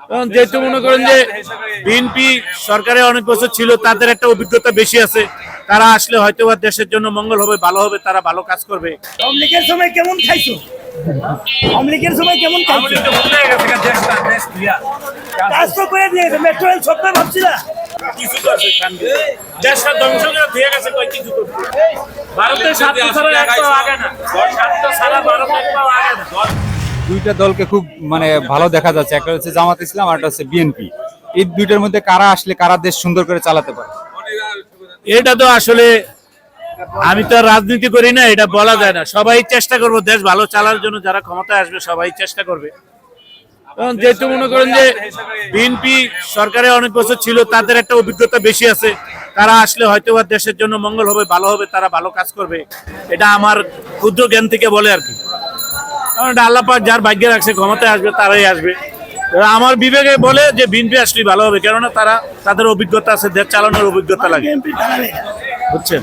কারণ যেহেতু মনে করেন যে বিএনপি সরকারে অনেক বছর ছিল তাদের একটা অভিজ্ঞতা বেশি আছে। তারা আসলে হয়তো বা দেশের জন্য মঙ্গল হবে ভালো হবে তারা ভালো কাজ করবে। আওয়ামী লীগের সময় কেমন খাইছো? আওয়ামী লীগের সময় কেমন খাইছো? কাজ তো করে দিয়েছে মেট্রো রেল স্বপ্ন ভাবছিলা? কিছু করছে দেশটা ধ্বংস করে দিয়ে গেছে কয় কিছু করছে ভারতের স্বার্থ ছাড়া এক আগে না। দুইটা দলকে খুব মানে ভালো দেখা যাচ্ছে। একটা হচ্ছে জামাত ইসলাম আর একটা হচ্ছে বিএনপি। এই দুইটার মধ্যে কারা আসলে, কারা দেশ সুন্দর করে চালাতে পারে? এটা তো আসলে, আমি তো রাজনীতি করি না, এটা বলা যায় না। সবাই চেষ্টা করব দেশ ভালো চালার জন্য, যারা ক্ষমতায় আসবে, সবাই চেষ্টা করবে। যেহেতু মনে করেন যে বিএনপি সরকারে অনেক বছর ছিল, তাদের একটা অভিজ্ঞতা বেশি আছে। তারা আসলে হয়তো বা দেশের জন্য মঙ্গল হবে, ভালো হবে, তারা ভালো কাজ করবে। এটা আমার ক্ষুদ্র জ্ঞান থেকে বলে আর কি। কারণ এটা যার ভাগ্যে রাখছে ক্ষমতায় আসবে তারাই আসবে। আমার বিবেকে বলে যে বিএনপি আসলে ভালো হবে কেননা তারা তাদের অভিজ্ঞতা আছে দেশ চালানোর অভিজ্ঞতা লাগে। বুঝছেন?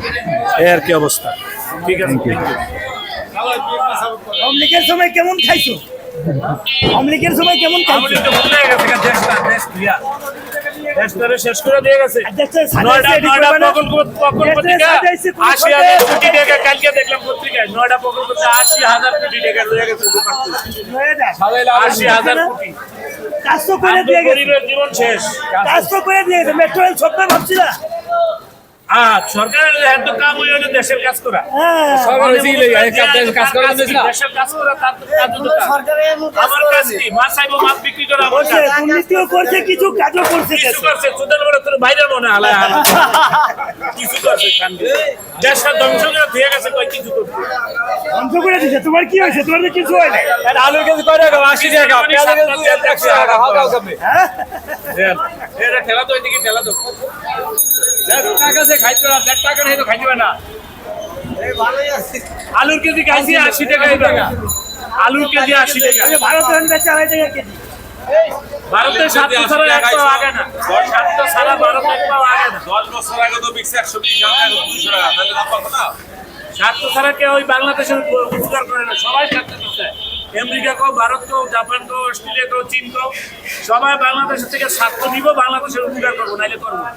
এই আর কি অবস্থা। ঠিক আছে? লীগের সময় কেমন খাইছো? লীগের সময় কেমন খাইছো? শেষ করে দিয়ে গেছে। আশি হাজার কোটি টাকা কালকে দেখলাম পত্রিকায় নয়ডা প্রকল্প থেকে আশি হাজার কোটি টাকা রয়ে গেছে আশি হাজার কোটি। কাজ তো করে দিয়ে গেছে। জীবন শেষ। কাজ তো করে দিয়েছে মেট্রো রেল স্বপ্ন ভাবছিলা আর সরকারের এত কাম দেশের কাজ করা। সরকার কাজ- করা না? দেশের কাজ করা তার তো কাজ হতো কাজ। আমার কাজ কি? মাছ চাইব মাছ বিক্রি করা আমার করছে কাজ। দুর্নীতিও করছে কিছু কাজও করছে কিছু করছে সুদের বলে তোর বাইরে মনে আলায় আলায়। কিছু করছে দেশটা ধ্বংস করে দিয়ে গেছে কয় কিছু। ধ্বংস করে দিছে তোমার কি হয়েছে? তোমার কিছু হয় না আলুর কেজি কয় টাকা? আশি টাকা পেঁয়াজের কেজি একশো টাকা হালকা হালকা হ্যাঁ? ঠেলা তো ওইদিকে ঠেলা তো। টাকা সে খাইতে না দেড় টাকা নেই তো খাইতে না। আলুর কেজি খাইছি আশি টাকা টাকা। আলুর কেজি আশি টাকা। ভারত বেচে আড়াই টাকা কেজি। ভারতের স্বার্থ ছাড়া এক পাও আগে না। স্বার্থ ছাড়া ভারত এক পাও আগে না। দশ বছর আগে তো বিক্রি একশো বিশ এখন দুশো টাকা। তাহলে দাম পাবো না? স্বার্থ ছাড়া কেউ ওই বাংলাদেশের উপকার করে না সবাই স্বার্থ করছে আমেরিকা কো ভারত কো জাপান কো অস্ট্রেলিয়া কো চীন কো সবাই বাংলাদেশের থেকে স্বার্থ নিব বাংলাদেশের উপকার করব নাইলে করব না।